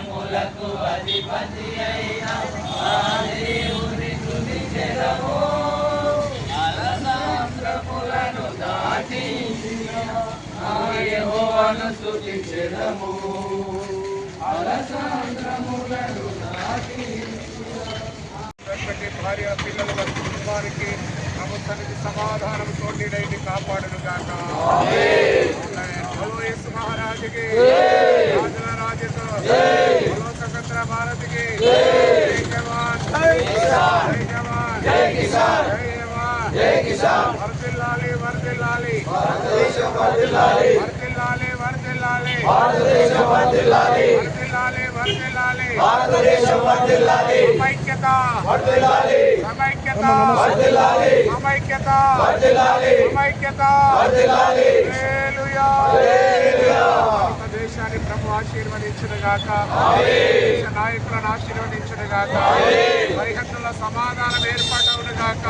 సైన్యములకు అధిపతి అయిన ఆ దేవుని స్తుతించెదము. అలసంద్రములను దాటి ఆ యెహోవాను దాటి భార్య పిల్లల వారి కుటుంబానికి ప్రభుత్వానికి సమాధానం తోడిడైంది కాపాడును గాక. యేసు మహారాజుకి రాజుల రాజుతో బలో స్వతంత్ర భారత్కి జై జవాన్ జై జవాన్ జై కిసాన్ జై జవాన్ జై కిసాన్ వర్ధిల్లాలి వర్ధిల్లాలి భారతదేశం వర్ధిల్లాలి వర్ధిల్లాలి వర్ధిల్లాలి భారతదేశం వర్ధిల్లాలి వర్ధిల్లాలి వర్ధిల్లాలి భారతదేశం వర్ధిల్లాలి సమైక్యత వర్ధిల్లాలి సమైక్యత వర్ధిల్లాలి సమైక్యత వర్ధిల్లాలి సమైక్యత వర్ధిల్లాలి హల్లెలూయా హల్లెలూయా దేశాన్ని ప్రభు ఆశీర్వదించును గాక నాయకులను ఆశీర్వదించును గాక సరిహద్దుల సమాధానం ఏర్పాటవును గాక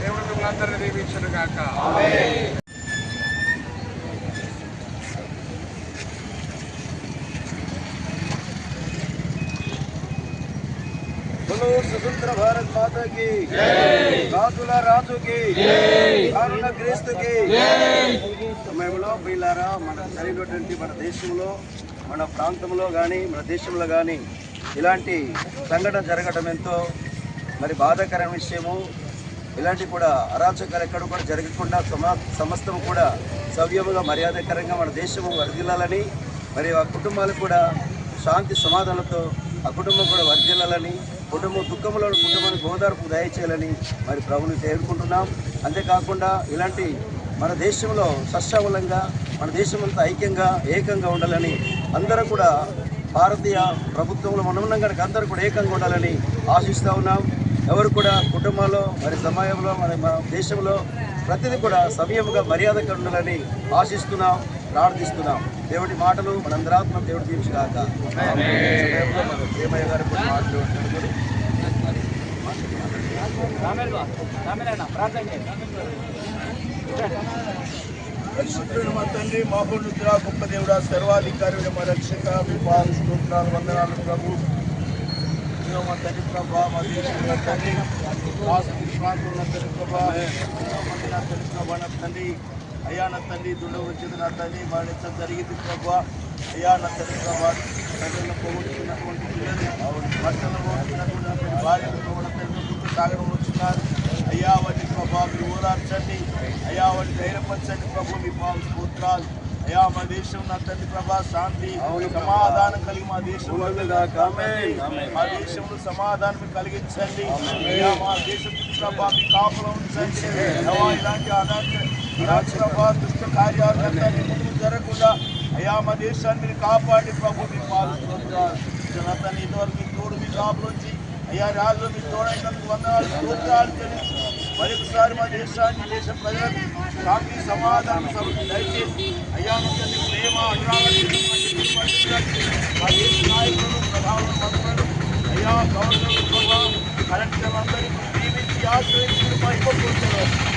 దేవుడు మిమ్మల్ని అందరినీ దీవించును గాక స్వతంత్ర భారత్ మాతకి రాజుల రాజుకి కానుల క్రీస్తుకి. సమయంలో వీళ్ళారా మన జరిగినటువంటి మన దేశంలో మన ప్రాంతంలో కానీ మన దేశంలో కానీ ఇలాంటి సంఘటన జరగడం ఎంతో మరి బాధాకరమైన విషయము. ఇలాంటి కూడా అరాచకాలు ఎక్కడ కూడా జరగకుండా సమా సమస్తం కూడా సవ్యముగా మర్యాదకరంగా మన దేశము వరదిల్లాలని మరి ఆ కుటుంబాలు కూడా శాంతి సమాధానంతో ఆ కుటుంబం కూడా వర్ధిల్లాలని కుటుంబం దుఃఖంలో ఉన్న కుటుంబానికి ఓదార్పు దయచేయాలని మరి ప్రభుని చేరుకుంటున్నాం అంతేకాకుండా ఇలాంటి మన దేశంలో సస్యవలంగా మన దేశమంతా ఐక్యంగా ఏకంగా ఉండాలని అందరూ కూడా భారతీయ ప్రభుత్వంలో మనం ఉన్నాం కనుక అందరూ కూడా ఏకంగా ఉండాలని ఆశిస్తూ ఉన్నాం. ఎవరు కూడా కుటుంబంలో మరి సమాజంలో మరి మన దేశంలో ప్రతిదీ కూడా సమయముగా మర్యాదగా ఉండాలని ఆశిస్తున్నాం. ప్రార్థిస్తున్నాం. దేవుడి మాటలు మనందరాత్మ దేవుడు తీర్చుగాక. ప్రేమయ్య గారు మాటలు పరిశుద్ధుడు మా తండ్రి మహోన్నతుడా గొప్ప దేవుడా సర్వాధికారి మా రక్షక మీ పాద వందనాలు ప్రభు. మా తండ్రి ప్రభా మా దేశంలో తండ్రి. మా ప్రాంతంలో తండ్రి ప్రభా. ఎంతో మంది తండ్రి. అయ్యా నా తండ్రి దుండ వచ్చింది నా తండ్రి మరణించడం జరిగింది ప్రభా. అయ్యా నా తండ్రి ప్రభా తండ్రిలో పోగొట్టుకున్నటువంటి పిల్లలు భర్తలు పోగొట్టుకున్నటువంటి భార్యలు దుఃఖ సాగరం వచ్చినారు అయ్యా వాటి ప్రభా మీరు ఓదార్చండి. అయ్యా వాటి ధైర్యపరచండి ప్రభు మీ పాలు స్తోత్రాలు. అయ్యా మా దేశం నా తండ్రి ప్రభా శాంతి సమాధానం కలిగి మా దేశం. మా దేశంలో సమాధానం కలిగించండి. అయ్యా మా దేశం ప్రభా మీ కాపులో ఉంచండి ఇలాంటి అనాథ రాక్షవాద దుష్ట కార్యాలకర్త నిన్ను జరగకుండా అయ్యా మా దేశాన్ని మీరు కాపాడి ప్రభు మీ జనతను ఇంతవరకు మీ తోడు మీ కాపులోంచి అయ్యా రాజు మీ తోడైనందుకు వందనాలు స్తోత్రాలు తెలుసు మరొకసారి మా దేశాన్ని దేశ ప్రజలకు శాంతి సమాధానం సభకు దయచేసి అయ్యా నుంచి ప్రేమ అనురాగం మా దేశ నాయకులు ప్రధానమంత్రులు అయ్యా గవర్నర్ కలెక్టర్లందరికీ దీవించి ఆశ్రయించి మహిమ పొందుతున్నారు